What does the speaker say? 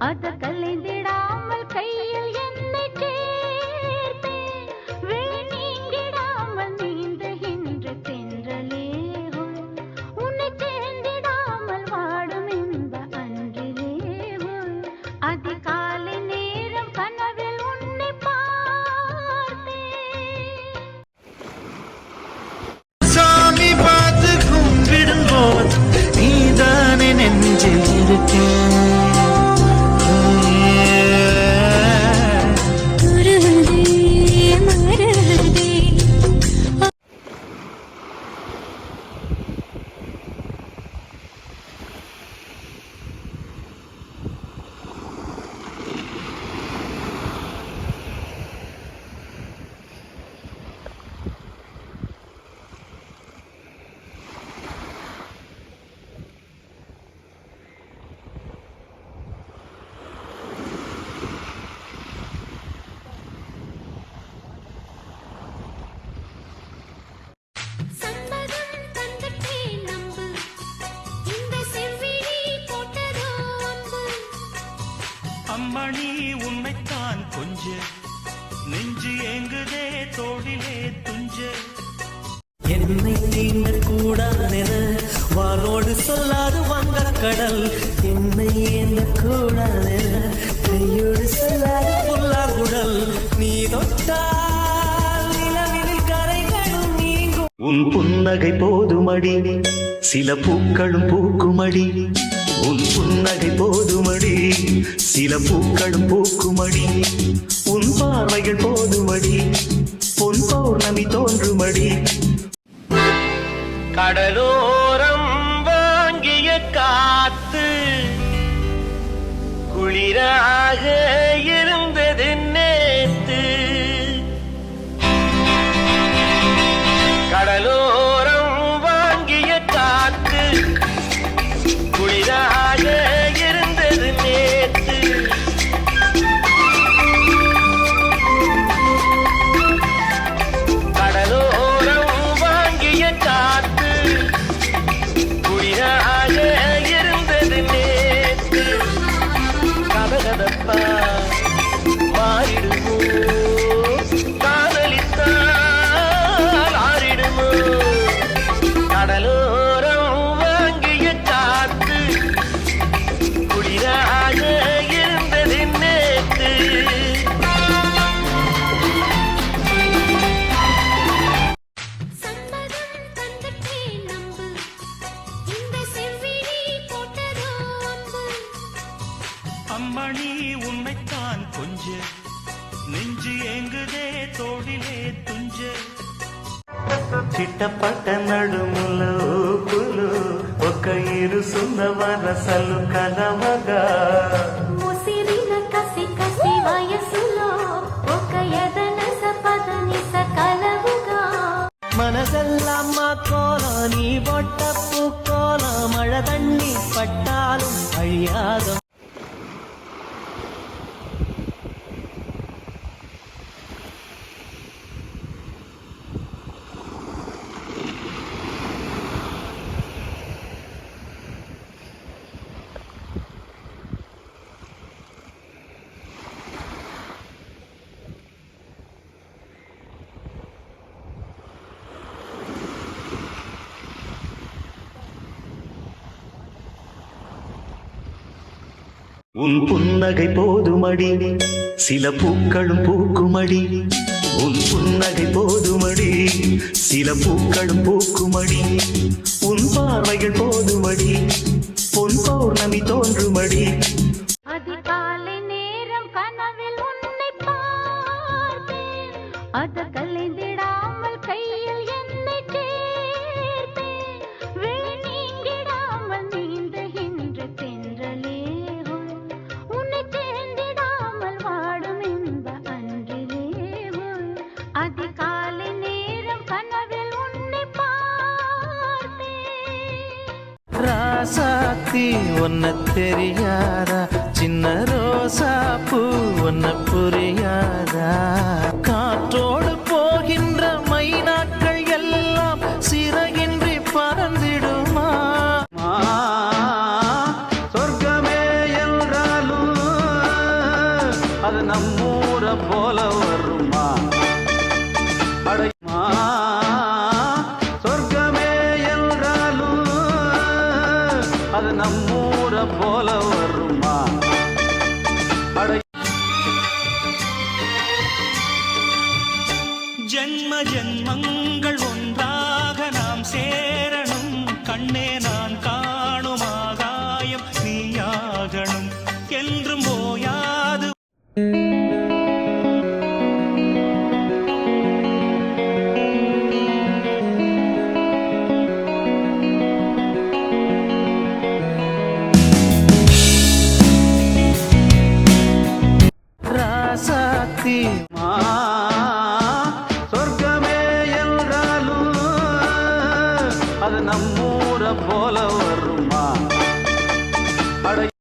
அத நெஞ்சு ஏங்குதே தோழிலே துஞ்ச. என்னை நீங்க கூடாதென வானோடு சொல்லாது வந்த கடல். என்னை என்ன கூடாதென கையோடு சொல்லாது புல்லாங்குழல் நீ தொட்டால் நிலவினில் கரைகளும் நீங்கும். உன் புன்னகை போதுமடி சில பூக்களும் பூக்குமடி. உன் புன்னகை போதுமடி சில பூக்களும் பூக்குமடி. உன் போதுமடி. பொன் பௌர்ணமி தோன்றுமடி. கடலோ துஞ்சி எங்குதே தோழிலே துஞ்சே చిట్టపట్ట నడుములో ఒక ఇరుసున్న వరసలు కలవగా. ముసిరిన కసి ఒక ఎదన సపదని సకలవుగా మనసెల్లా మా నీ బొట్టప్పు కోల మழ తన్ని పట్టాలు అయ్యాదో உன் புன்னகை போதுமடி. சில பூக்களும் பூக்குமடி. உன் புன்னகை போதுமடி. சில பூக்களும் பூக்குமடி. உன் பார்வைகள் போதுமடி. பொன் பௌர்ணமி தோன்றுமடி. ராசாத்தி ஒன்ன தெரியாதா? சின்ன ரோசா பூ ஒன்ன புரியாதா? காற்றோடு போகின்ற மைனாக்கள் எல்லாம் சிறகின்றி பறந்திடுமா? சொர்க்கமே என்றாலும் அது நம்மூர போல வருமா? நம்மூர போல வருமா? ஜென்ம ஜென்மங்கள் ஒன்றாக நாம் சேரணும். கண்ணே ராசாத்தி மா